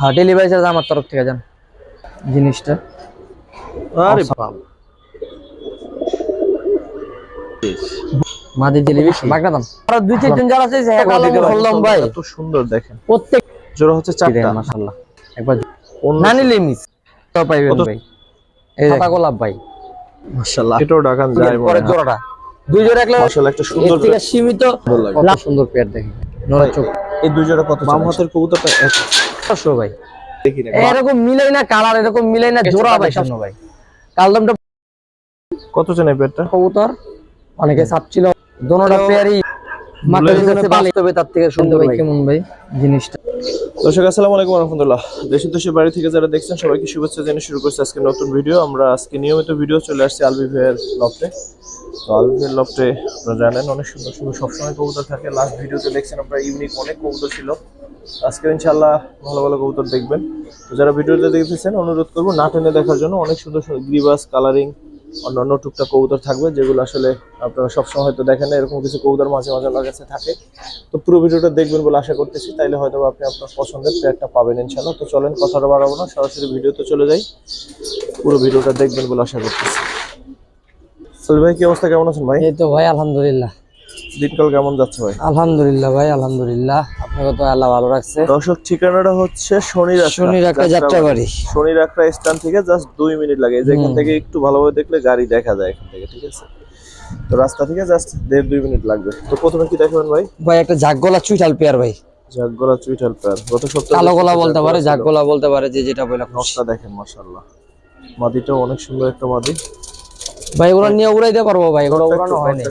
হ্যাঁ delivery charge আমার তরফ থেকে যান জিনিসটা। আরে দাম। আর দুই যারা আছে হ্যাঁ বললাম ভাই। সুন্দর দেখেন। প্রত্যেক জোড়া হচ্ছে চারটা। মাশাআল্লাহ। একবার অন্য না নিলে মিস তো পাইবেন ভাই। এই গোলাপ ভাই। মাশাআল্লাহ। এটাও ডাকান যায় পরে জোড়াটা। দুই জোড়া রাখলে মাশাআল্লাহ একটা সুন্দর থেকে সীমিত সুন্দর পেয়ার দেখি নড়া চোখ এই দুই জোড়া কত বাম হাতের কবুতরটা এক পাঁচশো ভাই। দেখি না এরকম মিলাই না কালার এরকম মিলাই না জোড়া ভাই সামনে ভাই। কালদমটা কত জন পেয়ারটা কবুতর। অনেকে চাপছিল দোনোটা পেয়ারই মাত্র এখানে বাস্তবে তার থেকে সুন্দর ভাই কেমন ভাই? জিনিসটা। দর্শক আসসালামু আলাইকুম রহমতুল্লাহ। দেশে দেশের বাড়ি থেকে যারা দেখছেন সবাইকে শুভেচ্ছা জানিয়ে শুরু করছি আজকে নতুন ভিডিও আমরা আজকে নিয়মিত ভিডিও চলে আসছি আলবি ভাইয়ের লফটে। তো ভাইয়ের লফটে আপনারা জানেন, অনেক সুন্দর সুন্দর সবসময় কবুতর থাকে। লাস্ট ভিডিওতে দেখছেন আপনারা ইউনিক অনেক কবুতর ছিল। আজকে ইনশাল্লাহ ভালো ভালো কবুতর দেখবেন। তো যারা ভিডিওতে দেখতেছেন, অনুরোধ করব, না টেনে দেখার জন্য অনেক সুন্দর সুন্দর গ্রিবাস কালারিং অন্যান্য টুকটাক কবুতর থাকবে, যেগুলো আসলে আপনারা সবসময় হয়তো দেখেন না, এরকম কিছু কবুতর মাঝে মাঝে আমার কাছে থাকে। তো পুরো ভিডিওটা দেখবেন বলে আশা করতেছি, তাইলে হয়তো আপনি আপনার পছন্দের পেয়ারটা পাবেন ইনশাল্লাহ তো চলেন, কথাটা বাড়াবো না, সরাসরি ভিডিওতে চলে যাই। পুরো ভিডিওটা দেখবেন বলে আশা করতেছি। সলি ভাই কি অবস্থা? কেমন আছেন ভাই? এই তো ভাই আলহামদুলিল্লাহ। দিনকাল কেমন যাচ্ছে ভাই? আলহামদুলিল্লাহ ভাই আলহামদুলিল্লাহ। আপনাকে তো আল্লাহ ভালো রাখছে। দর্শক ঠিকানাটা হচ্ছে স্থান থেকে জাস্ট দুই মিনিট লাগে। এই যে এখান থেকে একটু ভালোভাবে দেখলে গাড়ি দেখা যায় এখান থেকে ঠিক আছে? তো রাস্তা থেকে জাস্ট দেড় দুই মিনিট লাগবে। তো প্রথমে কি দেখাবেন ভাই? ভাই একটা জাগগোলা চুইটাল পেয়ার ভাই। জাগগোলা চুইটাল পেয়ার। গত সপ্তাহে কালো গোলা বলতে পারে জাগগোলা। বলতে পারে যে যেটা বলে। নকশা দেখেন মাশাআল্লাহ। মাদিটাও অনেক সুন্দর একটা মাদি ভাই এগুলো নিয়ে উড়াইতে পারব ভাই এগুলো উড়ানো হয়নি।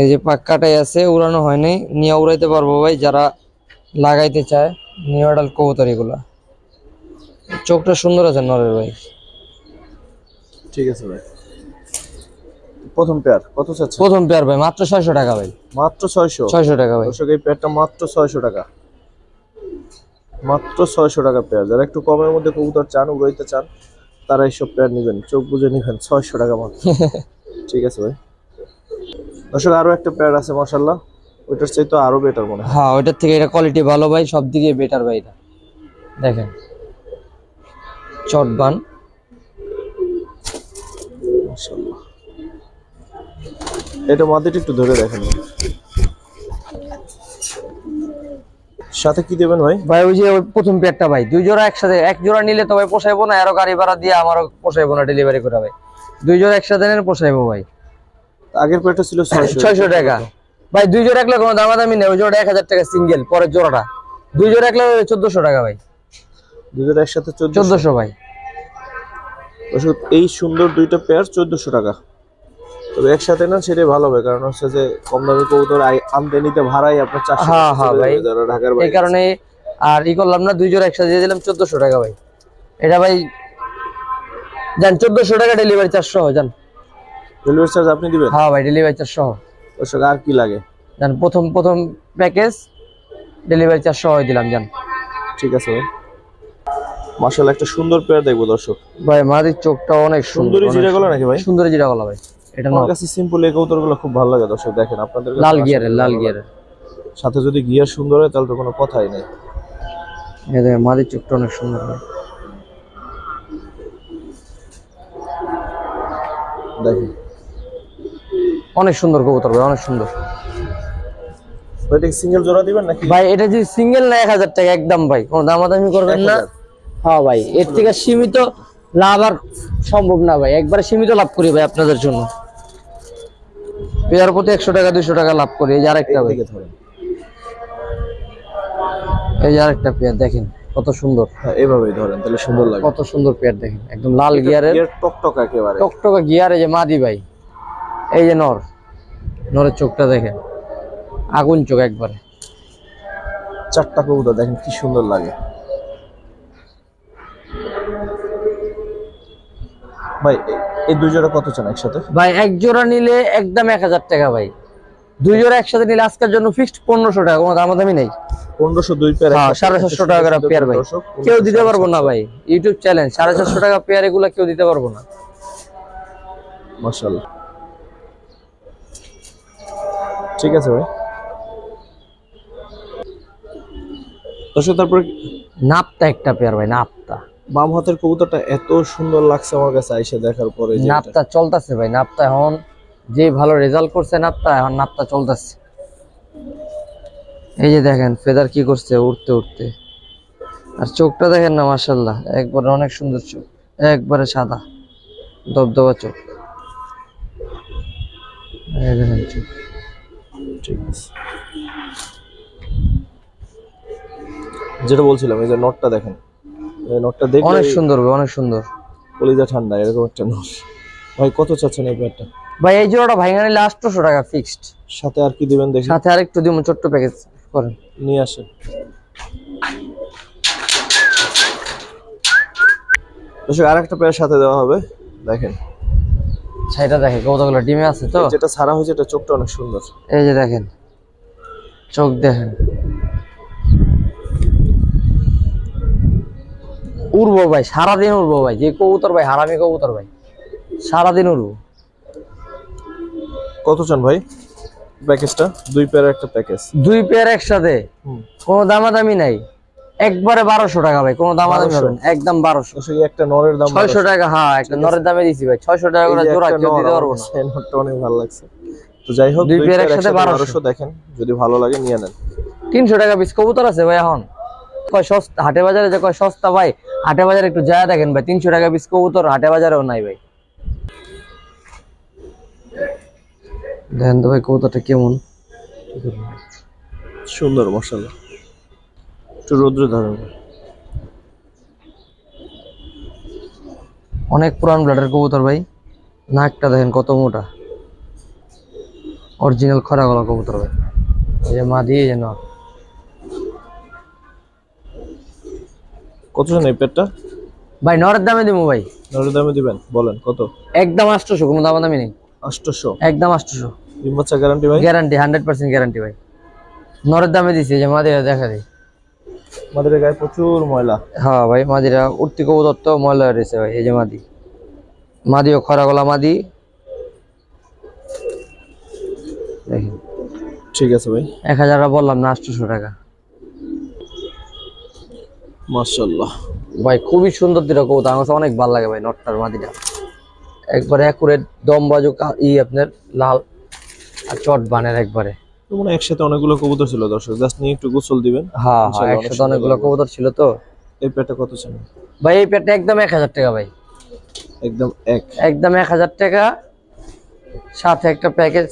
এই যে পাক্কাটাই আছে উড়ানো হয়নি নিয়ে উড়াইতে পারব ভাই যারা লাগাইতে চায় নিউ অর্ডার কবুতর এগুলা। চোখটা সুন্দর আছে নরের ভাই। ঠিক আছে ভাই। প্রথম পেয়ার কত চাচ্ছে প্রথম পেয়ার ভাই মাত্র ছয়শো টাকা ভাই। মাত্র ছয়শো? ছয়শো টাকা ভাই। দর্শক এই পেয়ারটা মাত্র ছয়শো টাকা। মাত্র ছয়শো টাকা পেয়ার। যারা একটু কমের মধ্যে কবুতর চান উড়াইতে চান তারা এইসব পেয়ার নেবেন। চোখ বুঝে নেবেন ছয়শো টাকা মাত্র। ঠিক আছে ভাই। দর্শক আরও একটা পেয়ার আছে মাসাল্লাহ ওইটার চাই তো আরও বেটার মনে হয়। হ্যাঁ ওইটার থেকে এটা কোয়ালিটি ভালো ভাই সব দিকে বেটার ভাই এটা। দেখেন। চটবান এটা মাটিটা একটু ধরে দেখেন। সাথে কি দেবেন ভাই? ভাই ওই যে প্রথম পেয়ারটা ভাই দুই জোড়া একসাথে এক জোড়া নিলে তো ভাই পোষাইবো না আরও গাড়ি ভাড়া দিয়ে আমারও পোষাইবো না ডেলিভারি করে ভাই। দুই জোড়া একসাথে নিলে পোষাইবো ভাই। আগের পেয়ারটা ছিল? ছয়শো ছয়শো টাকা। ভাই দুই জোড়া রাখলে কোনো দামাদামি নেই ওই জোড়া এক হাজার টাকা সিঙ্গেল পরের জোড়াটা। দুই জোড়া রাখলে চোদ্দশো টাকা ভাই। দুজোর একসাথে চোদ্দশো? ভাই। এই সুন্দর দুইটা পেয়ার চোদ্দশো টাকা। তবে একসাথে না সেটাই ভালো হবে কারণ হচ্ছে যে কম দামি কবুতর আনতে নিতে ভাড়াই আপনার চারশো হ্যাঁ, হ্যাঁ, ভাই। ঢাকার এই কারণে আর ই করলাম না দুই জোড়া একসাথে দিয়ে দিলাম চোদ্দশো টাকা ভাই। এটা ভাই যান চোদ্দশো টাকা ডেলিভারি সহ যান। ডেলিভারি চার্জ আপনি দিবেন? হ্যাঁ ভাই ডেলিভারি চার্জ সহ। দর্শক আর কি লাগে? যান প্রথম প্রথম প্যাকেজ ডেলিভারি সহ দিলাম যান। ঠিক আছে ভাই। মার্শাল একটা সুন্দর পেয়ার দেখব দর্শক। ভাই মাদির চোখটা অনেক সুন্দর সুন্দরী জিরা গলা নাকি ভাই? সুন্দরী জিরা গলা ভাই। এটা আমার কাছে সিম্পল এই কবুতরগুলো খুব ভালো লাগে দর্শক দেখেন আপনাদের লাল গিয়ারের লাল গিয়ারের সাথে যদি গিয়ার সুন্দর হয় তাহলে তো কোনো কথাই নেই। এই দেখেন মাদির চোখটা অনেক সুন্দর ভাই দেখেন। অনেক সুন্দর কবুতর ভাই অনেক সুন্দর। ওইটা সিঙ্গেল জোড়া দিবেন নাকি? ভাই এটা যদি সিঙ্গেল না এক হাজার টাকা একদম ভাই কোনো দামাদামি করবেন না। হ্যাঁ ভাই এর থেকে সীমিত লাভ আর সম্ভব না ভাই একবারে সীমিত লাভ করি ভাই আপনাদের জন্য। পেয়ার প্রতি একশো টাকা দুশো টাকা লাভ করি। এই যে আরেকটা এই যে আরেকটা পেয়ার দেখেন কত সুন্দর। হ্যাঁ এভাবেই ধরেন তাহলে সুন্দর লাগে। কত সুন্দর পেয়ার দেখেন একদম লাল গিয়ারের। গিয়ার টকটক একেবারে। টকটকা গিয়ার যে মাদি ভাই। এই যে নর নরের চোখটা দেখেন। আগুন চোখ একবারে। চারটা কবুতর দেখেন কি সুন্দর লাগে। ভাই এই দুই জোড়া কত চান একসাথে? ভাই এক জোড়া নিলে একদম এক হাজার টাকা ভাই। দুই জোড়া একসাথে নিলে আজকের জন্য ফিক্সড পনেরোশো টাকা কোনো দামাদামি নেই। পনেরোশো দুই পেয়ার হ্যাঁ সাড়ে সাতশো টাকা করে পেয়ার ভাই। কেউ দিতে পারব না ভাই ইউটিউব চ্যালেঞ্জ সাড়ে সাতশো টাকা পেয়ার এগুলা কেউ দিতে পারব না। ঠিক আছে ভাই। দর্শক তারপরে নাপতা একটা পেয়ার ভাই নাপতা। বাম হাতের কবুতরটা এত সুন্দর লাগছে আমার কাছে আইসে দেখার পরে। নাপতা চলতেছে ভাই নাপতা এখন যে ভালো রেজাল্ট করছে নাপতা এখন নাপতা চলতেছে। এই যে দেখেন ফেদার কি করছে উঠতে উঠতে আর চোখটা দেখেন না মাসাল্লাহ একবারে অনেক সুন্দর চোখ একবারে সাদা দবদবা চোখ। এই দেখেন চোখ। ঠিক আছে। যেটা বলছিলাম এই যে নটটা দেখেন। নটটা দেখলে অনেক সুন্দর ভাই অনেক সুন্দর। কলিজা ঠান্ডা এরকম একটা নট ভাই কত চাচ্ছেন এই প্যাডটা ভাই এই জোড়াটা ভাইঙ্গা নিলে আটশোশো টাকা ফিক্সড সাথে আর কি দিবেন দেখি? সাথে আরেকটু দিব ছোট্ট প্যাকেজ করেন। নিয়ে আসেন। দর্শক আর একটা প্যাড সাথে দেওয়া হবে। দেখেন। সেটা দেখে কতগুলো ডিমে আছে তো? যেটা ছাড়া হয়েছে এটা চোখটা অনেক সুন্দর। এই যে দেখেন চোখ দেখেন। উড়বো ভাই সারাদিন উড়বো ভাই যে কবুতর ভাই হারামি কবুতর ভাই সারাদিন উড়বো। কত চান ভাই? প্যাকেজটা? দুই প্যারের একটা প্যাকেজ দুই পেয়ার একসাথে? কোনো দামাদামি নাই। একবারে বারোশো টাকা ভাই কোনো দামাদামি 1200 হবে না একদম বারোশো। এই একটা নরের দাম ছয়শো টাকা হ্যাঁ একটা নরের দামে দিছি ভাই ছয়শো টাকা করে জোড়া কেউ দিতে পারব না। অনেক ভালো লাগছে। তো যাই হোক দুই পেয়ার পেয়ার একসাথে একসাথে 1200 বারোশো দেখেন যদি ভালো লাগে নিয়ে নেন। তিনশো টাকা পিস কবুতর আছে ভাই এখন? হাটে বাজারে যে কয় সস্তা ভাই হাটে বাজারে একটু যায় দেখেন ভাই তিনশো টাকা পিস কবুতর হাটে বাজারেও নাই ভাই। দেখেন তো ভাই কবুতরটা কেমন? সুন্দর মশলা একটু রৌদ্র ধরেন অনেক পুরান ব্লাডের কবুতর ভাই। নাকটা দেখেন কত মোটা। অরিজিনাল খরা গলা কবুতর ভাই। এই যে মা দিয়ে যেন কত চান এই প্যাডটা ভাই নরের দামে দেবো ভাই। নরের দামে দিবেন? বলেন কত? একদম আটশোশো কোনো দাম দামি নেই। আটশোশো? একদম আটশোশো। ডিম বাচ্চা গ্যারান্টি ভাই? গ্যারান্টি হান্ড্রেড পার্সেন্ট গ্যারান্টি ভাই। নরের দামে দিছি যে মা দিয়ে দেখা দিই। আমাদের এই গায়ে প্রচুর ময়লা। হ্যাঁ ভাই মাদিরা উঠতি কবুতর তো ময়লা রয়েছে ভাই এই যে মাদি। মাদিও খরা গলা মাদি। ঠিক আছে ভাই। এক হাজার বললাম না আটশোশো টাকা। মাশাল্লাহ ভাই খুবই সুন্দর দিটা কবুতর। আমার অনেক ভালো লাগে ভাই নটটার মাদিটা একবারে একুরেট দম বাজু ই আপনার লাল আর চট বানের একবারে। মনে একসাথে অনেকগুলো কবুতর ছিল দর্শক। জাস্ট নিয়ে একটু গোসল দিবেন। হ্যাঁ হ্যাঁ একসাথে অনেকগুলো কবুতর ছিল তো। এই প্যাডটা কত চান ভাই এই পেটটা একদম এক হাজার টাকা ভাই। একদম এক। একদম এক হাজার টাকা সাথে একটা প্যাকেজ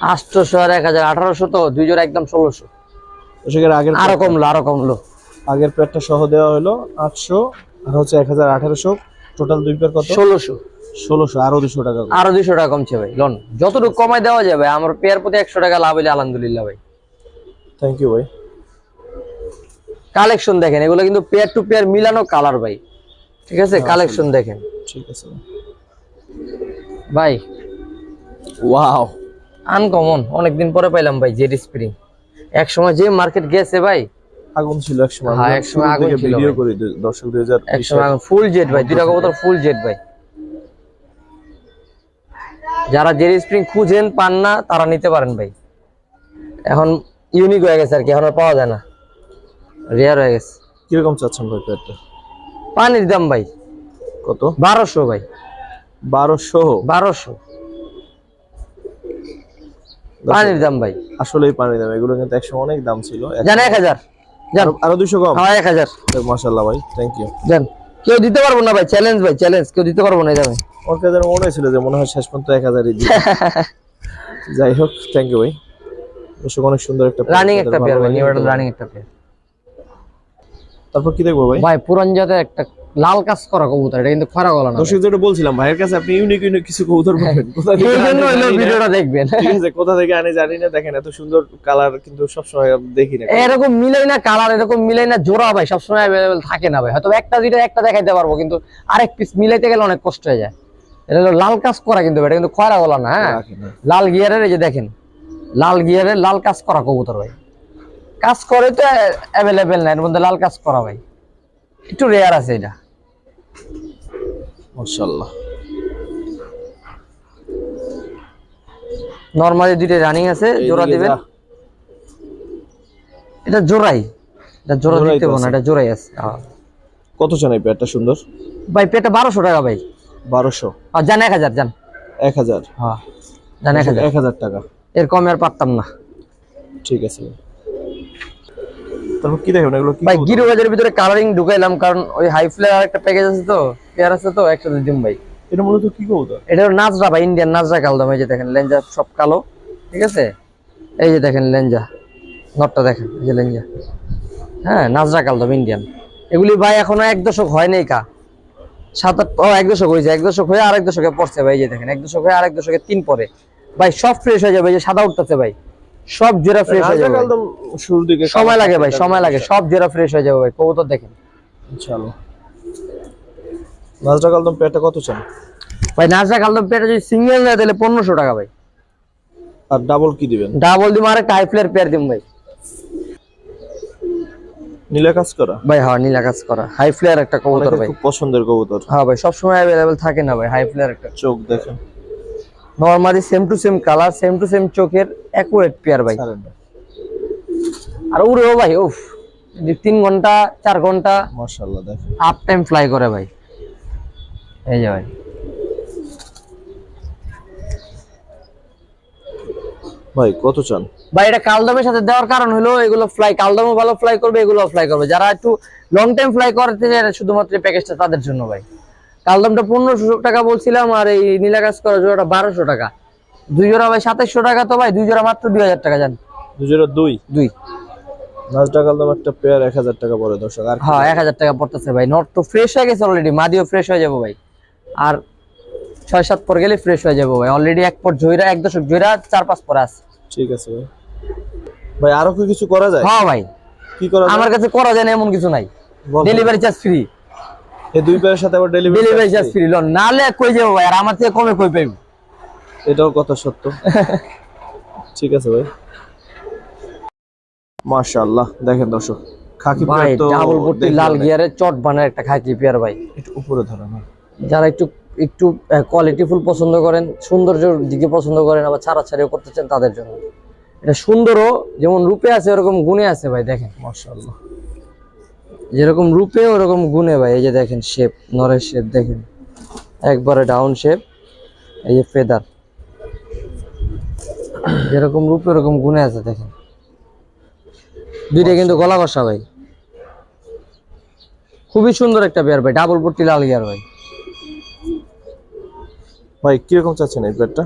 আটশোশো আর এক হাজার আঠারোশো তো দুই জোড়া একদম ষোলোশো। আগের আরও কমলো আরও কমলো। আগের প্যাডটা সহ দেওয়া হলো আটশো আর হচ্ছে এক হাজার আঠারোশো। টোটাল দুই প্যাড কত? ষোলোশো। ষোলোশো আরও দুশো টাকা। আরও দুইশো টাকা কমছে ভাই লোন। যতটুকু কমাই দেওয়া যাবে আমার পেয়ার প্রতি একশো টাকা লাভ হইলে আলহামদুলিল্লাহ ভাই। থ্যাংক ইউ ভাই। কালেকশন দেখেন এগুলো কিন্তু পেয়ার টু পেয়ার মিলানো কালার ভাই। ঠিক আছে? কালেকশন দেখেন। ঠিক আছে। ভাই। ওয়াও আনকমন অনেকদিন পরে পাইলাম ভাই জেড স্প্রিং। এক সময় যে মার্কেট গেছে ভাই আগুন ছিল এক সময় হ্যাঁ, একসময় আগুন ছিল ভিডিও। করি দর্শক দুই হাজার এক সময় ফুল জেড ভাই দুইটা কবুতর ফুল জেড ভাই। যারা জেড স্প্রিং খুঁজেন পান না তারা নিতে পারেন ভাই। এখন ইউনিক হয়ে গেছে আর কি এখন আর পাওয়া যায় না। রেয়ার হয়ে গেছে। কীরকম চাচ্ছেন ভাই প্যাডটা পানির দাম ভাই কত? বারোশো ভাই। বারোশো। বারোশো। পানির দাম ভাই। আসলেই পানি দাম এগুলো কিন্তু একসময় অনেক দাম ছিল। জান এক হাজার। জান। আরো- দুশো কম? হ্যাঁ এক হাজার। মাশাল্লাহ ভাই থ্যাংক ইউ জান কেউ দিতে পারব না ভাই চ্যালেঞ্জ ভাই চ্যালেঞ্জ কেউ দিতে পারব না এই দামে। ওর কাছে মনে হয়েছিল যে মনে হয় শেষ পর্যন্ত এক হাজারই দিবে। যাই হোক থ্যাংক ইউ ভাই। দর্শক অনেক সুন্দর একটা রানিং একটা পেয়ার ভাই নিউ রানিং একটা পেয়ার তারপর কি দেখব ভাই? ভাই পুরান জাতের একটা লাল কাজ করা কবুতর এটা কিন্তু খরা গলা না। দর্শক যেটা বলছিলাম ভাইয়ের কাছে আপনি ইউনিক ইউনিক কিছু কবুতর পাবেন। কোথা থেকে। ভিডিওটা দেখবেন। ঠিক আছে কোথা থেকে আনে জানি না। দেখেন এত সুন্দর কালার কিন্তু সবসময় আমি দেখি না। এরকম মিলাই না কালার এরকম মিলাই না জোড়া ভাই সবসময় অ্যাভেলেবেল থাকে না ভাই। হয়তো একটা দুইটা একটা দেখাইতে পারব কিন্তু আরেক পিস মিলাইতে গেলে অনেক কষ্ট হয়ে যায়। এটা হলো লাল কাজ করা কিন্তু এটা কিন্তু খরা গলা না হ্যাঁ। লাল গিয়ারের এই যে দেখেন লাল গিয়ারের লাল কাজ করা কবুতর ভাই। কাজ করে তো অ্যাভেলেবেল না এর মধ্যে লাল কাজ করা ভাই। একটু রেয়ার আছে এটা। মাশাআল্লাহ। নর্মালি দুইটা রানিং আছে জোড়া দিবেন। এটা জোড়াই। এটা জোড়া দিতে হবে না এটা জোড়াই আছে হ্যাঁ। কত চান এই পেয়ারটা সুন্দর? ভাই পেটে বারোশো টাকা ভাই। বারোশো। আর যান এক হাজার যান। এক হাজার। হ্যাঁ যান এক হাজার। এক হাজার টাকা। এর কমে আর পারতাম না। ঠিক আছে। তারপর কি দেখবেন এগুলো কি ভাই কবুতর? গিরো বাজারের ভিতরে কালারিং ঢুকাইলাম কারণ ওই হাই ফ্লেয়ার আর একটা প্যাকেজ আছে তো পেয়ার আছে তো একসাথে দিম ভাই। এটা মূলত কি কবুতর? এটা নাজরা ভাই ইন্ডিয়ান নাজরা কালদাম এই যে দেখেন লেঞ্জা সব কালো ঠিক আছে? এই যে দেখেন লেঞ্জা নটটা দেখেন এই যে লেঞ্জা। হ্যাঁ নাজরা কালদাম ইন্ডিয়ান এগুলি ভাই এখনও এক দশক হয় নাই কা। সাত আট এক দশক হয়েছে এক দশক হয়ে আরেক দশকে পড়ছে ভাই এই যে দেখেন এক দশক হয়ে আরেক দশকে তিন পরে। ভাই সব ফ্রেশ হয়ে যাবে যে সাদা উঠতেছে ভাই। সব জোড়া ফ্রেশ হয়ে যাবে একদম শুরুর দিকে সময় লাগে ভাই সময় লাগে সব জোড়া ফ্রেশ হয়ে যাবে ভাই কবুতর দেখেন। চলো নাজরা কালদম পেয়ারটা কত চান? ভাই নাজরা কালদম পেটে যদি সিঙ্গেল দেয় তাহলে পনেরোশো টাকা ভাই। আর ডাবল কি দিবেন? ডাবল দিম আরেকটা হাই ফ্লেয়ার পেয়ার দিম ভাই। নীলা কাজ করা? ভাই হ্যাঁ নীলা কাজ করা। হাই ফ্লেয়ার একটা কবুতর ভাই। খুব পছন্দের কবুতর। হ্যাঁ ভাই সবসময় অ্যাভেলেবেল থাকে না ভাই হাই ফ্লেয়ার একটা। চোখ দেখেন। Normally same to same colour same to same চোখের অ্যাকুরেট পেয়ার ভাই। আর উড়েও ভাই উফ তিন ঘণ্টা চার ঘণ্টা মাশাআল্লাহ দেখেন। আপ টাইম ফ্লাই করে ভাই। এই যে ভাই। ভাই কত চান? ভাই এটা কালদমের সাথে দেওয়ার কারণ হলো এগুলো ফ্লাই কালদমও ভালো ফ্লাই করবে এগুলো ফ্লাই করবে। যারা একটু লং টাইম ফ্লাই করতে চায় এটা শুধুমাত্র প্যাকেজটা তাদের জন্য ভাই। কালদমটা পনেরোশো টাকা বলছিলাম আর এই নীলা কাজ করা জোড়াটা বারোশো টাকা। দুই জোড়া ভাই সাতাইশশো টাকা তো ভাই দুই জোড়া মাত্র দুই হাজার টাকা জান। দুই দুই? নাজরা কালদম একটা পেয়ার এক হাজার টাকা পড়ে দর্শক আর হ্যাঁ এক হাজার টাকা পড়তেছে ভাই। নট তো ফ্রেশ হয়ে গেছে অলরেডি মাদিও ফ্রেশ হয়ে যাব ভাই। আর ছয় সাত পর গেলে ফ্রেশ হয়ে যাব ভাই। অলরেডি এক পর জয়রা এক দশক জয়রা চার পাঁচ পর আছে। ঠিক আছে ভাই। ভাই আরও কি কিছু করা যায়? হ্যাঁ ভাই। কি করা আমার কাছে করা যায় না এমন কিছু নাই। ডেলিভারি চার্জ ফ্রি এই দুই পেয়ারের সাথে আবার delivery delivery charge free loan নালে কই যাব ভাই? আর আমার থেকে কমে কই পাইব? এটাও কথা সত্য। ঠিক আছে ভাই। মাশাআল্লাহ দেখেন দর্শক খাকি ভাই ডাবল দেখলে লাল গিয়ারের চট বানার একটা খাকি পেয়ার ভাই। একটু উপরে ধরে না যারা একটু একটু কোয়ালিটি ফুল পছন্দ করেন সৌন্দর্যের দিকে পছন্দ করেন আবার ছাড়া ছাড়িও করতে চান তাদের জন্য। এটা সুন্দরও যেমন রূপে আছে ওরকম গুণে আছে ভাই দেখেন। মাশাআল্লাহ। যেরকম রূপে ওরকম গুণে ভাই। এই যে দেখেন শেপ নরের শেপ দেখেন। একবারে ডাউন শেপ এই যে ফেদার যেরকম রূপে ওরকম গুণে আছে দেখেন। দুইটা কিন্তু গলা কষা ভাই। খুবই সুন্দর একটা পেয়ার ভাই ডাবল পট্টি লাল গিয়ার ভাই। ভাই কীরকম চাচ্ছেন এই পেয়ারটা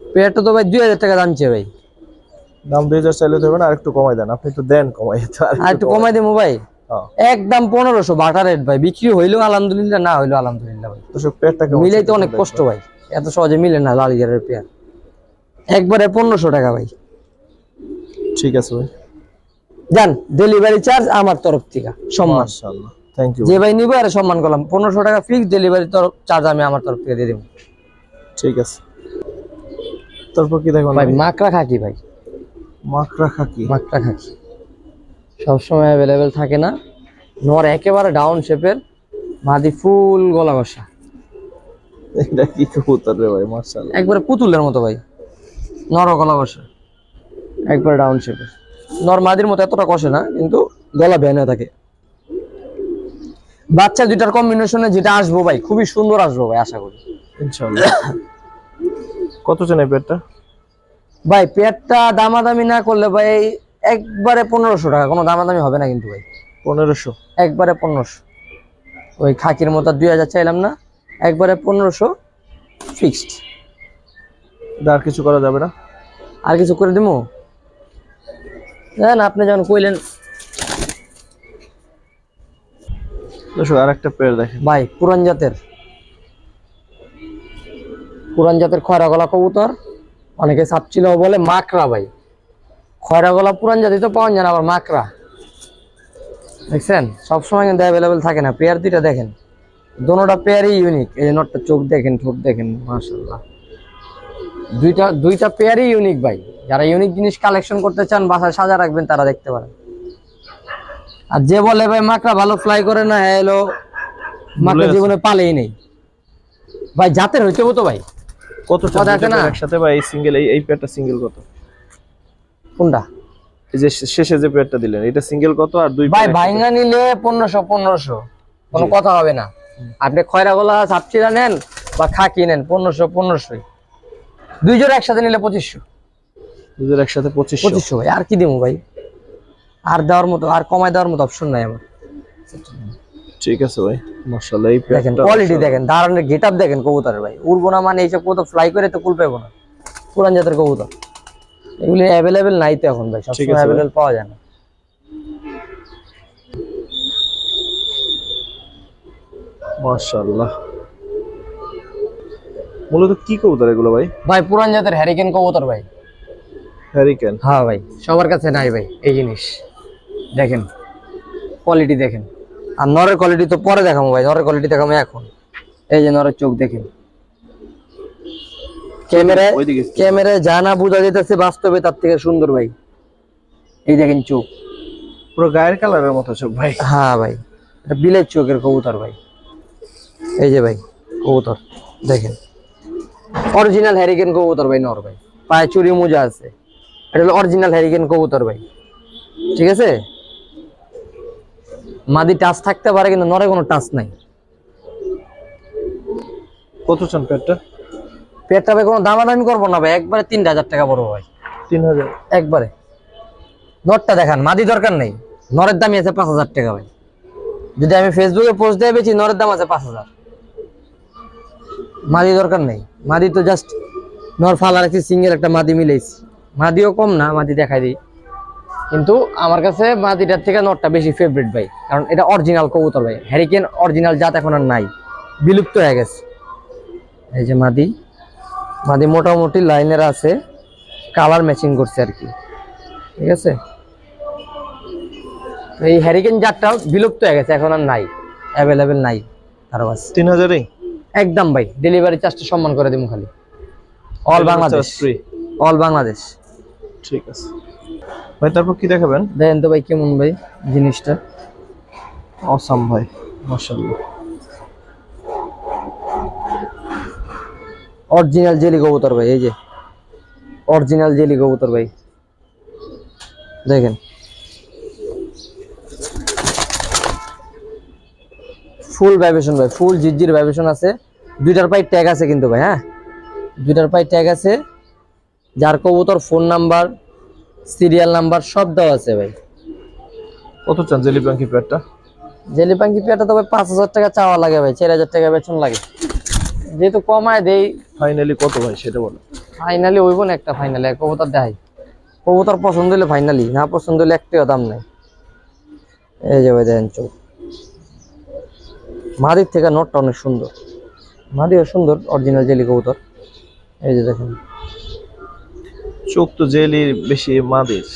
পেয়ারটা তো ভাই দুই হাজার টাকা দাম চেয়ে ভাই। দাম দুই হাজার চাইলে দেবেন আর একটু কমাই দেন। আপনি তো দেন কমাই আর একটু কমাই দেবো ভাই। একদম পনেরোশো বাটার রেট ভাই। বিক্রি হইলেও আলহামদুলিল্লাহ না হইলেও আলহামদুলিল্লাহ ভাই। দর্শক পেয়ারটা কেমন মিলাইতে অনেক কষ্ট ভাই। এত সহজে মিলে না লাল গিয়ারের পেয়ার। একবারে পনেরোশো টাকা ভাই। ঠিক আছে ভাই। যান ডেলিভারি চার্জ আমার তরফ থেকে সম্মান। মাশাআল্লাহ। থ্যাংক ইউ যে ভাই। নিবে আর সম্মান করলাম। পনেরোশো টাকা ফিক্স ডেলিভারি তরফ চার্জ আমি আমার তরফ থেকে দিয়ে দেবো। ঠিক আছে। তারপর কি দেখুন ভাই মাকড়া খাকি ভাই। মাকড়া খাকি। মাকড়া খাকি। সবসময় অ্যাভেলেবেল থাকে না। নর একেবারে ডাউন শেপের মাদি ফুল গলা বসা এটা কি কবুতর রে ভাই মাশাআল্লাহ। একবারে পুতুলের মতো ভাই নর গলা বসে একবারে ডাউন শেপের নর মাদির মতো এতটা কষে না কিন্তু গলা ভ্যানে থাকে। বাচ্চা দুইটার কম্বিনেশনে যেটা আসব ভাই খুবই সুন্দর আসব ভাই আশা করি। ইনশাআল্লাহ। কত চান পেয়ারটা ভাই পেটটা দামাদামি না করলে ভাই একবারে পনেরোশো টাকা কোনো দামাদামি হবে না কিন্তু ভাই। পনেরোশো? একবারে পনেরোশো। ওই খাকির মতো দুই হাজার চাইলাম না একবারে পনেরোশো ফিক্সড আর কিছু করা যাবে না? আর কিছু করে দিমু? জানেন আপনি যখন কইলেন দর্শক আর একটা পেয়ার দেখেন। ভাই পুরান জাতের। পুরান জাতের খয়রা গলা কবুতর অনেকে সাপচিল বলে মাকড়া ভাই। খয়রা গলা পুরান জাতি তো পাওয়া যায় না আবার মাকড়া। দেখছেন? সবসময় কিন্তু অ্যাভেলেবেল থাকে না। পেয়ার দুইটা দেখেন। দোনোটা পেয়ারই ইউনিক এই নটটা চোখ দেখেন ঠোঁট দেখেন মাশাল্লাহ দুইটা দুইটা পেয়ারই ইউনিক ভাই। যারা ইউনিক জিনিস কালেকশন করতে চান বাসায় সাজা রাখবেন তারা দেখতে পারেন। আর যে বলে ভাই মাকড়া ভালো ফ্লাই করে না হ্যাঁ এলো মাকড়া জীবনে পালেই নেই। ভাই জাতের হইতে হতো ভাই। কত কথা আছে না? একসাথে ভাই এই সিঙ্গেল এই এই পেয়ারটা সিঙ্গেল কত? কোনটা? এই যে শেষে যে পেয়ারটা দিলেন এটা সিঙ্গেল কত আর দুই ভাই ভাইঙ্গা নিলে পনেরোশো পনেরোশো। কোনো কথা হবে না। আপনি খয়রা গলা সাপচিরা নেন বা খাকি নেন পনেরোশো পনেরোশোই। দুই জোড়া একসাথে নিলে পঁচিশশো। দুধের একসাথে পঁচিশশো। পঁচিশশো ভাই আর কি দেবো ভাই? আর দেওয়ার মতো আর কমায় দেওয়ার মতো অপশন নাই আমার। ঠিক আছে ভাই মাশাআল্লাহ এই দেখেন কোয়ালিটি দেখেন দাঁড়ানোর গেট আপ দেখেন কবুতরের ভাই। উড়বো না মানে এইসব কবুতর ফ্লাই করে তো কুল পাবো না। পুরান জাতের কবুতর। এগুলি অ্যাভেলেবেল নাই তো এখন ভাই সবসময় অ্যাভেলেবেল পাওয়া যায় না। মাশাআল্লাহ। মূলত কি কবুতর এগুলো ভাই? ভাই পুরান জাতের হ্যারিকেন কবুতর ভাই। হ্যারিকেন হ্যাঁ ভাই সবার কাছে নাই ভাই এই জিনিস। দেখেন কোয়ালিটি দেখেন। আর নরের কোয়ালিটি তো পরে দেখাবো ভাই নরের কোয়ালিটি দেখাবো এখন। এই যে নরের চোখ দেখেন। ক্যামেরায় ওইদিকে ক্যামেরায় যা না বোঝা যেতেছে বাস্তবে তার থেকে সুন্দর ভাই। এই দেখেন চোখ। পুরো গায়ের কালারের মতো চোখ ভাই। হ্যাঁ ভাই এটা বিলের চোখের কবুতর ভাই। এই যে ভাই কবুতর দেখেন। অরিজিনাল হ্যারিকেন কবুতর ভাই নর ভাই। পায়ে চুরি মোজা আছে। এটা হলো অরিজিনাল হ্যারিকেন কবুতর ভাই। ঠিক আছে? মাদি টাচ থাকতে পারে কিন্তু নরে কোনো টাচ নাই। কত চান পেয়ারটা পেটটা ভাই কোনো দামাদামি করব না ভাই একবারে তিন হাজার টাকা পড়ব ভাই। তিন হাজার। একবারে। নটটা দেখান মাদি দরকার নেই নরের দামই আছে পাঁচ হাজার টাকা ভাই। যদি আমি ফেসবুকে পোস্ট দিয়ে বেছি নরের দাম আছে পাঁচ হাজার। মাদি দরকার নেই মাদি তো জাস্ট নর ফালা রাখছি সিঙ্গেল একটা মাদি মিলেছি মাদিও কম না মাদি দেখাই দিই। কিন্তু আমার কাছে মাদিটার থেকে নটটা বেশি ফেভারিট ভাই কারণ এটা অরিজিনাল কবুতর ভাই। হ্যারিকেন অরিজিনাল জাত এখন আর নাই বিলুপ্ত হয়ে গেছে। এই যে মাদি। মাদি মোটামুটি লাইনের আছে কালার ম্যাচিং করছে আর কি। ঠিক আছে? এই হ্যারিকেন জাতটাও বিলুপ্ত হয়ে গেছে এখন আর নাই অ্যাভেলেবেল নাই কাছে তিন হাজারই? একদম ভাই ডেলিভারি চার্জটা সম্মান করে দিব খালি। অল বাংলাদেশ অল বাংলাদেশ ঠিক আছে। ভাই তারপর কি দেখাবেন? দেখেন তো ভাই কেমন ভাই জিনিসটা। অসাম ভাই মাশাআল্লাহ। অরিজিনাল জেলি কবুতর ভাই এই যে। অরিজিনাল জেলি কবুতর ভাই। দেখেন। ফুল ভাইব্রেশন ভাই ফুল জিজির ভাইব্রেশন আছে। দুইটার পাই ট্যাগ আছে কিন্তু ভাই হ্যাঁ? দুইটার পাই ট্যাগ আছে। যার কবুতর ফোন নাম্বার সিরিয়াল নাম্বার সব দেওয়া আছে ভাই। কত চান জেলি পাঙ্কি পেয়ারটা জেলি পাঙ্কি পেয়াটা তো ভাই পাঁচ হাজার টাকা চাওয়া লাগে ভাই চার হাজার টাকা বেতন লাগে। যেহেতু কমায় দেই ফাইনালি কত ভাই সেটা বলো। ফাইনালি হইব না একটা ফাইনালি কবুতর দেখাই। কবুতর পছন্দ হলে ফাইনালি না পছন্দ হলে একটিও দাম নাই। এই যে ভাই দেখেন চোখ। মাদির থেকে নোটটা অনেক সুন্দর। মাদিও সুন্দর অরিজিনাল জেলি কবুতর। এই যে দেখেন। চোখ তো জেলি বেশি মাদির।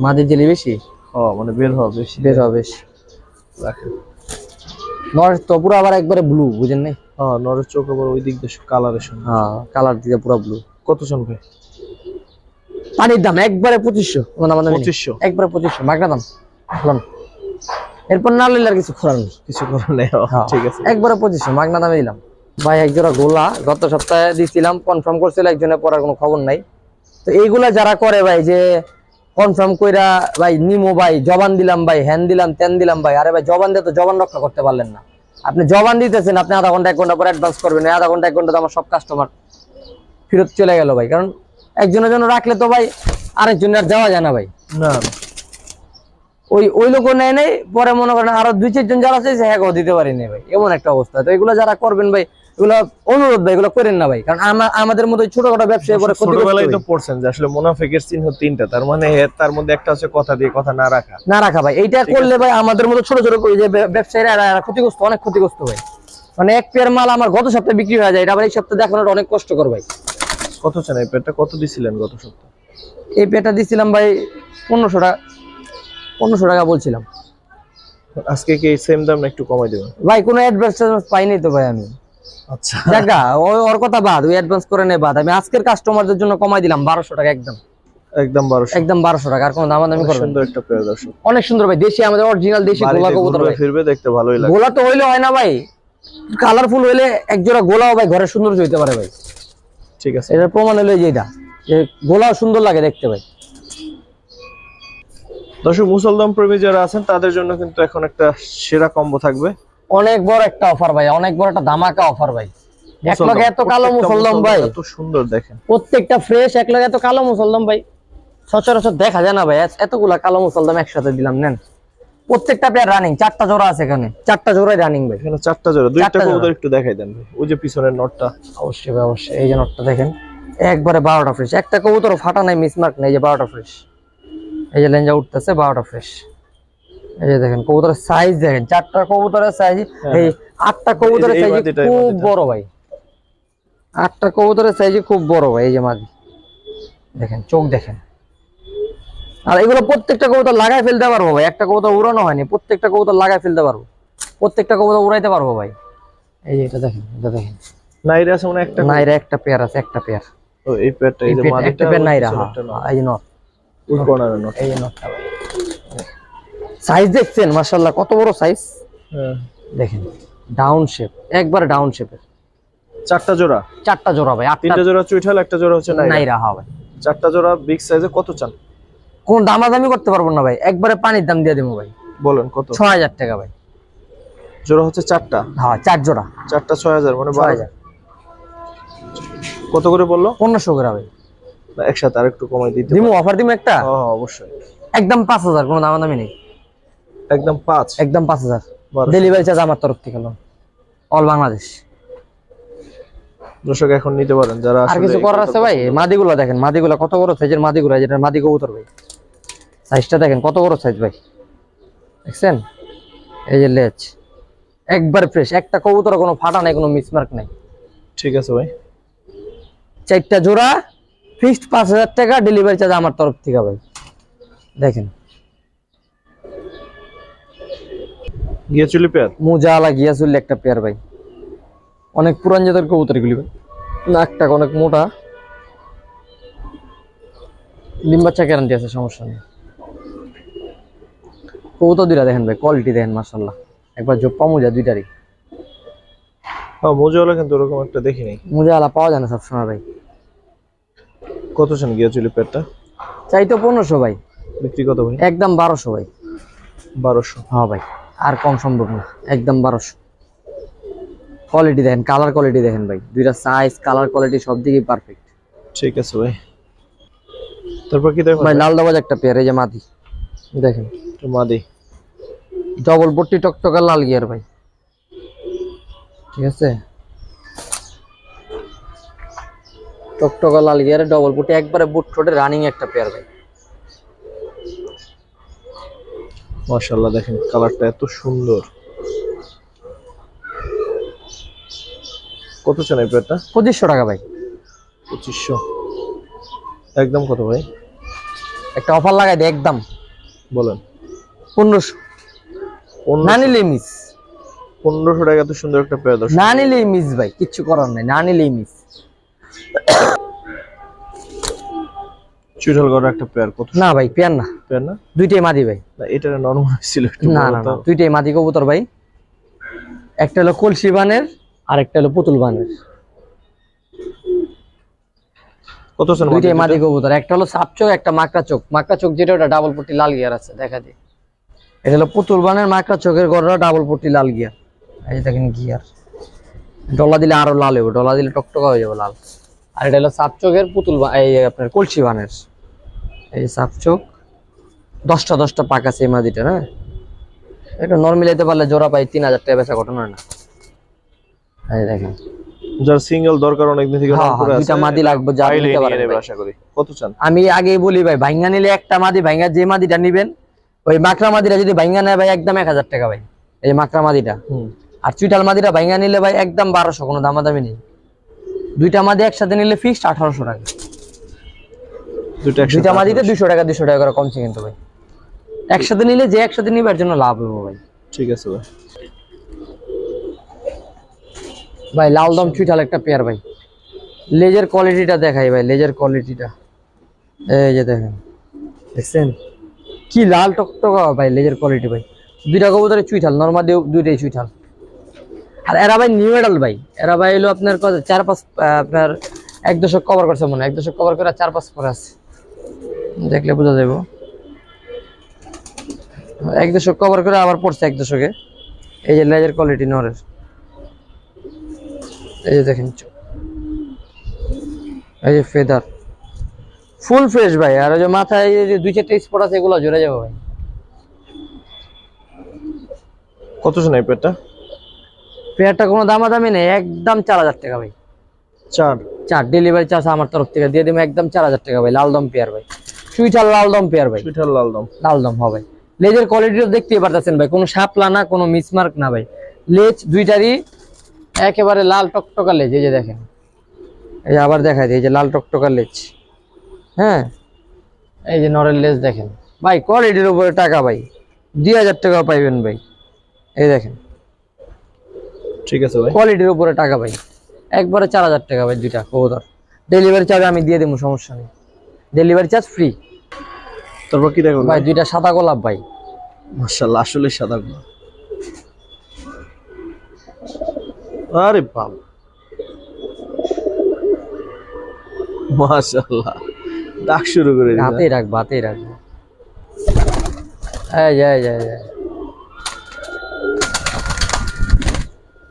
মাদির জেলি বেশি? হ মানে বের হওয়া বেশি। বের হবে বেশি। রাখে নর তো পুরো আবার একবারে ব্লু বুঝেন নাই? হ্যাঁ নরের চোখ আবার ওই দিক দিয়ে কালারের সঙ্গে। হ্যাঁ কালার দিকে পুরো ব্লু কত পানির দাম একবারে পঁচিশশো। মানে আমাদের পঁচিশশো? একবারে পঁচিশশো। মাগনা দাম। লন। এরপর না লইলে আর কিছু খোলার নেই। কিছু করার নেই হ্যাঁ। ঠিক আছে। একবারে পঁচিশশো। মাগনা দামে দিলাম। ভাই এক জোড়া গোলা গত সপ্তাহে দিছিলাম কনফার্ম করছিল একজনের পড়ার কোনো খবর নাই। তো এইগুলা যারা করে ভাই যে কনফার্ম কইরা ভাই নিমো ভাই জবান দিলাম ভাই হ্যান দিলাম তেন দিলাম ভাই আরে ভাই জবান দিয়ে তো জবান রক্ষা করতে পারলেন না। আপনি জবান দিতেছেন আপনি আধা ঘণ্টা এক ঘণ্টা পরে অ্যাডভান্স করবেন আধা ঘণ্টা এক ঘণ্টা তো আমার সব কাস্টমার ফেরত চলে গেল ভাই। কারণ একজনের জন্য রাখলে তো ভাই আরেকজনের আর যাওয়া যায় না ভাই। না। ওই ওই লোক নেয় নেই পরে মনে করেন আরও দুই চারজন যারা চাইছে হ্যাঁ দিতে পারিনি ভাই। এমন একটা অবস্থা। তো এগুলো যারা করবেন ভাই এগুলো অনুরোধ ভাই এগুলো করেন না ভাই। কারণ আমা- আমাদের মতো ছোটখাটো পরে ক্ষতিগ্রস্ত ছোটবেলায় তো পড়ছেন যে আসলে মুনাফিকের চিহ্ন তিনটা তার মানে তার মধ্যে একটা হচ্ছে কথা দিয়ে কথা না রাখা। না রাখা ভাই এইটা করলে ভাই আমাদের মতো ছোট ছোট যে ব্যবসায়ীরা ক্ষতিগ্রস্ত অনেক ক্ষতিগ্রস্ত ভাই। মানে এক পেয়ার মাল আমার গত সপ্তাহে বিক্রি হয়ে যায় এটা আবার এই সপ্তাহে দেখানোর অনেক কষ্টকর ভাই। কত চান এই পেয়ারটা? কত দিছিলেন গত সপ্তাহে? এই পেয়ারটা দিছিলাম ভাই পনেরোশো টাকা পনেরোশো টাকা বলছিলাম। আজকে কি সেম দাম একটু কমাই দেবেন? ভাই কোনো অ্যাডভান্স পাইনি তো ভাই আমি। আচ্ছা। দেখা ওর কথা বাদ ওই অ্যাডভান্স করে নেই বাদ। আমি আজকের কাস্টমারদের জন্য কমাই দিলাম বারোশো টাকা একদম। একদম একদম টাকা আর কোনো দামাদামি করবেন সুন্দর একটা পেয়ার দর্শক। অনেক সুন্দর ভাই দেশি আমাদের অরিজিনাল দেশি গোলা কবুতর ভাই। ফিরবে দেখতে ভালোই লাগে। গোলা তো হইলে হয় না ভাই। কালারফুল হইলে এক জোড়া গোলাও ভাই ঘরে সুন্দর হইতে পারে ভাই। ঠিক আছে। এটার প্রমাণ হলো যে এটা। যে গোলাও সুন্দর লাগে দেখতে ভাই। দর্শক মুসলদম প্রেমী যারা আছেন তাদের জন্য কিন্তু এখন একটা সেরা কম্বো থাকবে। অনেক বড় একটা অফার ভাই অনেক বড় একটা ধামাকা অফার ভাই। এক লগে এত কালো মুসলদম ভাই। এত সুন্দর দেখেন। প্রত্যেকটা ফ্রেশ এক লগে এত কালো মুসলদম ভাই। সচরাচর দেখা যায় না ভাই এতগুলা কালো মুসলদম একসাথে দিলাম নেন। প্রত্যেকটা প্লেয়ার রানিং চারটা জোড়া আছে এখানে। চারটা জোড়াই রানিং ভাই। এখানে চারটা জোড়া দুইটা। কবুতর একটু দেখাই দেন ভাই। ওই যে পিছনের নটটা অবশ্যই ভাই অবশ্যই। এই যে নটটা দেখেন একবারে বারোটা ফ্রেশ একটা কবুতর ফাটা নাই মিসমার্ক নেই এই যে বারোটা ফ্রেশ এই যে লেঞ্জা উঠতেছে বারোটা ফ্রেশ এই যে দেখেন কবুতরের সাইজ দেখেন চারটা কবুতরের সাইজ এই আটটা কবুতরের সাইজ খুব বড় ভাই। আটটা কবুতরের সাইজ খুব বড় ভাই এই যে মাদি দেখেন চোখ দেখেন। আর এগুলো প্রত্যেকটা কবুতর লাগাই ফেলতে পারব ভাই একটা কবুতর উড়ানো হয়নি প্রত্যেকটা কবুতর লাগাই ফেলতে পারব। প্রত্যেকটা কবুতর উড়াইতে পারব ভাই। এই যে এটা দেখেন এটা দেখেন। নাইরে আছে মানে একটা না এর একটা পেয়ার আছে একটা পেয়ার ও, এই পেয়ারটা এই যে মাদিটা একটা পেয়ার ওই নাই পিছনেরটা রাহা নট। এই যে নট। ওই নট। এই যে নটটা ভাই। সাইজ দেখছেন মাশাআল্লাহ কত বড় সাইজ হ্যাঁ। দেখেন ডাউন শেপ একবার ডাউন শেপের চারটা জোড়া? চারটা জোড়া ভাই আটটা তিনটা জোড়া চুইঠাল একটা জোড়া হচ্ছে নাই নাই রাহা ভাই। চারটা জোড়া বিগ সাইজে কত চান? কোন দামাদামি করতে পারব না ভাই একবারে পানির দাম দিয়ে দেবো ভাই। বলেন কত? ছ হাজার টাকা ভাই। জোড়া হচ্ছে চারটা? হ্যাঁ চার জোড়া। চারটা ছয় হাজার মানে ছ বারো হাজার। কত করে বলল? পনেরোশো করে ভাই। একসাথে আর একটু কমাই দিতে দিমু অফার দিমু একটা? হ্যাঁ হ্যাঁ, অবশ্যই। একদম পাঁচ হাজার কোনো দামাদামি নেই। একদম পাঁচ। একদম পাঁচ হাজার। বারোশো। ডেলিভারি চার্জ আমার তরফ থেকে অল বাংলাদেশ দর্শক এখন নিতে পারেন যারা আর কিছু করার আছে ভাই? মাদিগুলো দেখেন মাদিগুলো কত বড় সাইজের মাদিগুলো যেটা মাদি কবুতর ভাই। সাইজটা দেখেন কত বড় সাইজ ভাই? দেখছেন? এই যে লেজ। একবার ফ্রেশ একটা কবুতর কোনো ফাটা নাই কোনো মিসমার্ক নাই। ঠিক আছে ভাই। চারটা জোড়া ফিক্সড পাঁচ হাজার টাকা ডেলিভারি চার্জ আমার তরফ থেকে ভাই। দেখেন। গিয়ে চুলি পেয়ার? মোজালা গিয়া চললে একটা পেয়ার ভাই। অনেক পুরান জাতের কবুতর এগুলি ভাই। নাকটা অনেক মোটা। ডিম বাচ্চা গ্যারান্টি আছে সমস্যা নেই। কবুতর দুইটা দেখেন ভাই কোয়ালিটি দেখেন মার্শাল্লাহ একবার জোপ্পা মোজা দুইটারই। হ্যাঁ মোজাওয়ালা কিন্তু ওরকম একটা দেখিনি মোজালা পাওয়া যায় না সবসময় ভাই। কত চান গিয়ে চুলি পেয়ারটা? চাই তো পনেরোশো ভাই। বিক্রি কত ভাই? একদম বারোশো ভাই। বারোশো। হ্যাঁ ভাই। আর কম সম্ভব না। একদম বারোশো। কোয়ালিটি দেখেন কালার কোয়ালিটি দেখেন ভাই। দুইটা সাইজ কালার কোয়ালিটি সব দিকেই পারফেক্ট ঠিক আছে ভাই। তারপর কি দেখো? ভাই লাল দাবাজ একটা পেয়ার এই যে মাদি। দেখেন। মাদি। ডবল পট্টি টকটকা লাল গিয়ার ভাই। ঠিক আছে? টকটকা লাল গিয়ারে ডবল পট্টি একবারে বুট ঠোঁটে রানিং একটা পেয়ার ভাই। মাশাল্লাহ দেখেন কালারটা এত সুন্দর। কত চান এই পঁচিশশো টাকা ভাই। পঁচিশশো। একদম কত ভাই? একটা অফার লাগাই দে একদম। বলেন। পনেরোশো। না মিস পনেরোশো টাকা এত সুন্দর একটা দর্শক। না নিলেই মিস ভাই কিচ্ছু করার নাই না নিলেই মিস চুইঠাল করা একটা পেয়ার কত? না ভাই পেয়ার না। পেয়ার না? দুইটাই মাদি ভাই। না এটা নর্মাল ছিল একটু না না দুইটাই মাদি কবুতর ভাই। একটা হলো কলসি বানের আর একটা হলো পুতুল বানের। কত চান দুইটাই মাদি কবুতর একটা হলো সাপ চোখ একটা মাকড়া চোখ। মাকড়া চোখ যেটা ওটা ডাবল পট্টি লাল গিয়ার আছে দেখা দি এটা হলো পুতুল বানের মাকড়া চোখের গড়া ডাবল পট্টি লাল গিয়ার। এই দেখেন গিয়ার। ডলা দিলে আরও লাল হবে ডলা দিলে টকটকা হয়ে যাবে লাল। আর এটা হলো সাপ চোখের পুতুল এই আপনার কলসি বানের। এই সাপ চোখ। দশটা দশটা পাক আছে এই মাদিটা না? এটা নর্মালি যেতে পারলে জোড়া পাই তিন হাজার টাকা বেচা ঘটনা না। এই দেখেন। যার সিঙ্গেল দরকার অনেকদিন থেকে হ্যাঁ, হ্যাঁ, আছে দুইটা মাদি লাগবে, যা নিতে নিয়ে পারেন নেবে ভাই। আশা করি। কত চান? আমি আগেই বলি ভাই ভাইঙ্গা নিলে একটা মাদি ভাইঙ্গা যে মাদিটা নিবেন ওই মাকড়া মাদিটা যদি ভাইঙ্গা নেয় ভাই একদম এক হাজার টাকা ভাই এই মাকড়া মাদিটা। আর চুইটাল মাদিটা ভাইঙ্গা নিলে ভাই একদম বারোশো কোনো দামাদামি নেই। দুইটা মাদি একসাথে নিলে ফিক্সড আঠারোশো টাকা। একসাথে দুইটা মাদিতে দুশো টাকা দুশো টাকা করে কমছে কিন্তু ভাই। একসাথে নিলে যে একসাথে নিবে এর জন্য লাভ হবে ভাই। ঠিক আছে ভাই। ভাই লাল দম চুইটাল একটা পেয়ার ভাই। লেজের কোয়ালিটিটা দেখাই ভাই লেজের কোয়ালিটিটা এই যে দেখেন। দেখছেন? কি লাল টকটকা ভাই লেজের কোয়ালিটি ভাই। দুইটা কবুতরে চুইঠাল নর্মাল দুইটাই চুইঠাল। আর এরা ভাই নিউ এডাল ভাই। এরা ভাই এলো আপনার চার পাঁচ আপনার এক দশক কভার করছে মনে হয়। এক দশক কভার করে চার পাঁচ পরে আছে। দেখলে বোঝা যাব এক দশক কভার করে আবার পড়ছে এক দশকে। এই যে লেজের কোয়ালিটি নরের। এই যে দেখেন। এই যে ফেদার ফুল ফ্রেশ ভাই আর ওই যে মাথায় এই যে দুই চারটে স্পট আছে এগুলো জোরে যাবে ভাই। কত শোনা পেয়ারটা পেয়ারটা কোনো দামাদামি নেই একদম চার হাজার টাকা ভাই। চার? চার ডেলিভারি চার্জ আমার তরফ থেকে দিয়ে দেবো একদম চার হাজার টাকা ভাই লাল দম পেয়ার ভাই। সুইটার লাল দম পেয়ার ভাই। সুইটার লাল দাম। লাল দম হবে। লেজের কোয়ালিটিও দেখতেই পারতেছেন ভাই কোনো শাপলা না কোনো মিসমার্ক না ভাই। লেজ দুইটারই একেবারে লাল টকটকা লেজ এই যে দেখেন। এই আবার দেখা যায় এই যে লাল টকটকা লেজ। হ্যাঁ? এই যে নরের লেজ দেখেন। ভাই কোয়ালিটির উপরে টাকা ভাই। দুই হাজার টাকা পাইবেন ভাই। এই দেখেন। ঠিক আছে ভাই। কোয়ালিটির উপরে টাকা ভাই। একবারে চার হাজার টাকা ভাই দুইটা কবুতর। ডেলিভারি চার্জ আমি দিয়ে দেবো সমস্যা নেই। ডেলিভারি চার্জ ফ্রি তারপর কি দেখুন ভাই দুইটা সাদা গোলাপ ভাই। মাশাআল্লাহ আসলে সাদা গুলো আরে বাবা। মাশাআল্লাহ ডাক শুরু করে দিল হাতেই রাখব হাতেই রাখব এই যে এই যে, এই। যে।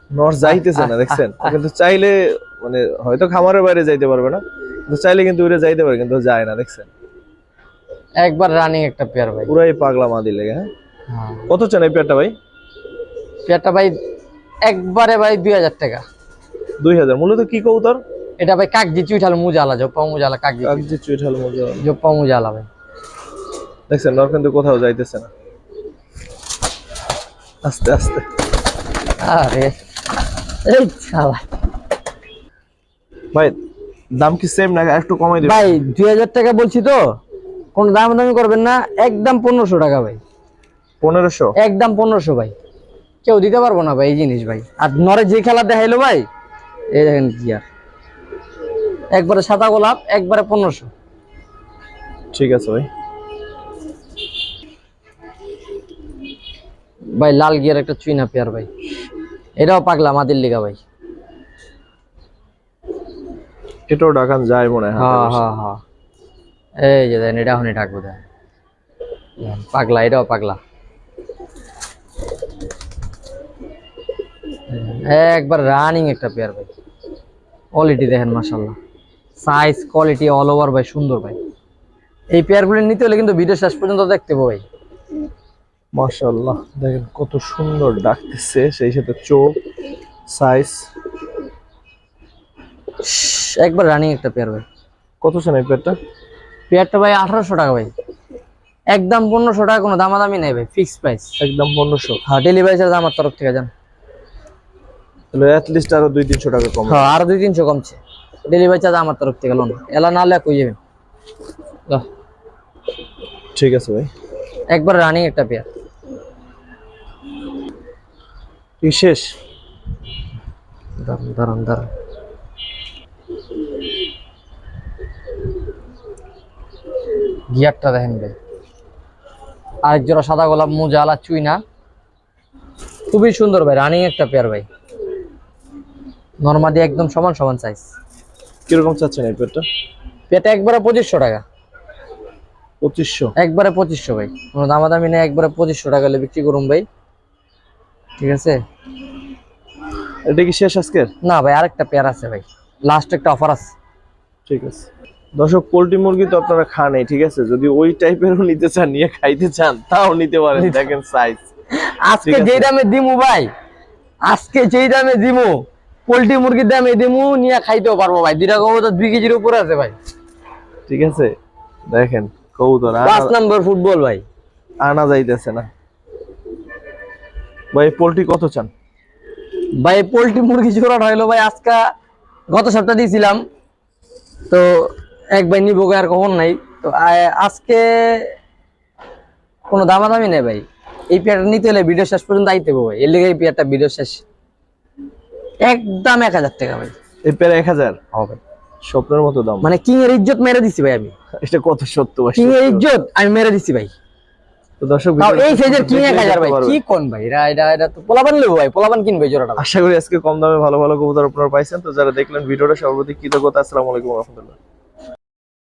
নর যাইতেছে না দেখছেন? কিন্তু চাইলে মানে হয়তো খামারের বাইরে যাইতে পারবে না। চাইলে কিন্তু উড়ে যাইতে পারে কিন্তু যায় না দেখছেন? একবার রানিং একটা পেয়ার ভাই। পুরাই পাগলা মা দিলে হ্যাঁ? হ্যাঁ। কত চান এই পেয়ারটা ভাই? পেয়ারটা ভাই একবারে ভাই দুই হাজার টাকা। দুই হাজার মূলত কি কৌতর এটা ভাই কাকজি চুইঠাল মুজালা জপ্পা মুজালা কাকজি কাগজি চুইঠাল মজা জপ্পা মুজালা ভাই। দেখছেন নর কিন্তু কোথাও যাইতেছে না। আস্তে আস্তে। আরে এই ভাই দাম কি সেম না একটু কমাই দিবেন? ভাই দুই হাজার টাকা বলছি তো কোনো দাম দামি করবেন না একদম পনেরোশো টাকা ভাই। পনেরোশো? একদম পনেরোশো ভাই। কেউ দিতে পারব না ভাই এই জিনিস ভাই। আর নরে যে খেলা দেখাইলো ভাই এই দেখেন কি আর। একবারে সাদা গোলাপ একবারে পনেরোশো। ঠিক আছে ভাই। ভাই লাল গিয়ার একটা চুইনা পেয়ার ভাই। এটাও পাগলা মাদির লিগা ভাই। এটাও ডাকান যায় মনে হয় হ্যাঁ হ্যাঁ হ্যাঁ। এই যে দেখেন এটা ডাকবো দেখেন দেখেন, পাগলা এটাও পাগলা। একবার রানিং একটা পেয়ার ভাই। কোয়ালিটি দেখেন মাসাল্লাহ সাইজ কোয়ালিটি অল ওভার ভাই সুন্দর ভাই। এই পেয়ারগুলো নিতে হলে কিন্তু ভিডিও শেষ পর্যন্ত দেখতে হবে ভাই। মাশাআল্লাহ দেখেন কত সুন্দর ডাকতেছে সেই সাথে চোখ সাইজ একবার রানিং একটা পেয়ার ভাই। কত এই পেয়ারটা পেয়ারটা ভাই আঠারোশো টাকা ভাই। একদম পনেরোশো টাকা কোনো দামাদামি নেই ভাই ফিক্সড প্রাইস একদম পনেরোশো। হ্যাঁ ডেলিভারি চার্জ আমার তরফ থেকে যান তাহলে অ্যাটলিস্ট আরও দুই তিনশো টাকা কম। হ্যাঁ আরও দুই তিনশো কমছে। ডেলিভারি চার্জ আমার তরফ থেকে লোন এলা না হলে কই যাবেন? ঠিক আছে ভাই। একবার রানিং একটা পেয়ার শেষ? দাঁড়ান দাঁড়ান দাঁড়ান। গিয়ারটা দেখেন ভাই। আরেক জোড়া সাদা গোলাপ মোজা আলা চুইনা। খুবই সুন্দর ভাই রানিং একটা পেয়ার ভাই। নর্মাদি একদম সমান সমান সাইজ কীরকম চাচ্ছেন এই পেয়ারটা পেটা একবারে পঁচিশশো টাকা। পঁচিশশো? একবারে পঁচিশশো ভাই। কোনো দামাদামি নেই একবারে পঁচিশশো টাকা হলে বিক্রি করুন ভাই। ঠিক আছে? এটা কি শেষ আজকের? না ভাই আরেকটা পেয়ার আছে ভাই। লাস্ট একটা অফার আছে। ঠিক আছে। দর্শক পোল্ট্রি মুরগি তো আপনারা খানই ঠিক আছে? যদি ওই টাইপেরও নিতে চান নিয়ে খাইতে চান তাও নিতে পারেন দেখেন সাইজ আজকে। যেই দামে দিমু ভাই আজকে যেই দামে দিমু পোল্ট্রি মুরগির দামে দিমু নিয়ে খাইতেও পারব ভাই। দুইটা কবুতর দুই কেজির উপরে আছে ভাই। ঠিক আছে? দেখেন কবুতর পাঁচ নম্বর ফুটবল ভাই। আনা যাইতেছে না। ভাই পোল্ট্রি কত চান? ভাই পোল্ট্রি মুরগি জোড়াটা হইল ভাই আজকে গত সপ্তাহে দিয়েছিলাম তো এক ভাই নিবো আর কখন নাই। তো আজকে কোনো দামাদামি নেই ভাই। এই পেয়ারটা নিতে হলে ভিডিও শেষ পর্যন্ত আইতে ভাই। এর লেগে এই পেয়ারটা ভিডিও শেষ। একদম এক হাজার টাকা ভাই। এই পেয়ারা এক হাজার? হবে স্বপ্নের মতো দাম। মানে কিং এর ইজ্জত মেরে দিছি ভাই আমি। এটা কত সত্য ভাই? কিং এর ইজ্জত আমি মেরে দিছি ভাই। তো দর্শক এই সাইজের কিং এক দেখলেই হাজার ভাই কি কোন ভাই? এটা এটা এটা তো পোলাবান নেব ভাই পোলাবান কিনবে জোড়াটা। আশা করি আজকে কম দামে ভালো ভালো কবুতর আপনারা পাইছেন। তো যারা দেখলেন ভিডিওটা সর্বপ্রতি কৃতজ্ঞতা। আসসালামু আলাইকুম রহমতুল্লাহ।